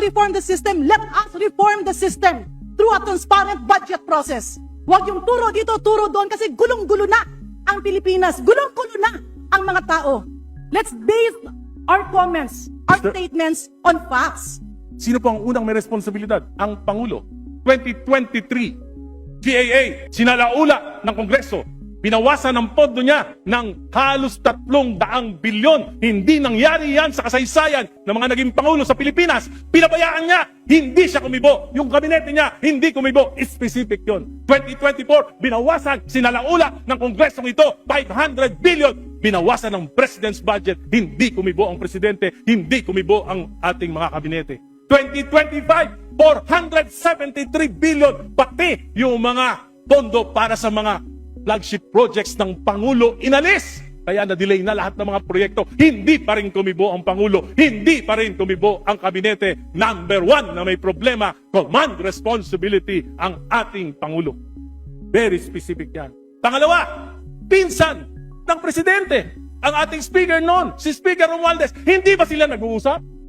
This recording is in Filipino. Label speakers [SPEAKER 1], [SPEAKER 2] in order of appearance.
[SPEAKER 1] to reform the system, let us reform the system through a transparent budget process. Huwag yung turo dito, turo doon kasi gulong-gulo na ang Pilipinas. Gulong-gulo na ang mga tao. Let's base our comments, our
[SPEAKER 2] Mr.
[SPEAKER 1] statements on facts.
[SPEAKER 2] Sino po ang unang may responsibilidad? Ang Pangulo. 2023, GAA, sinalaula ng Kongreso. Binawasan ang pondo niya ng halos tatlong daang bilyon. Hindi nangyari yan sa kasaysayan ng mga naging Pangulo sa Pilipinas. Pinabayaan niya, hindi siya kumibo. Yung kabinete niya, hindi kumibo. Specific yon. 2024, binawasan, sinalaula ng Kongresong ito, 500 billion. Binawasan ng President's budget, hindi kumibo ang Presidente, hindi kumibo ang ating mga kabinete. 2025, 473 billion, pati yung mga pondo para sa mga flagship projects ng Pangulo inalis. Kaya na-delay na lahat ng mga proyekto. Hindi pa rin kumibo ang Pangulo. Hindi pa rin kumibo ang kabinete. Number one na may problema, command responsibility ang ating Pangulo. Very specific yan. Pangalawa, pinsan ng presidente. Ang ating speaker noon, si Speaker Romualdez, hindi ba sila nag-uusap?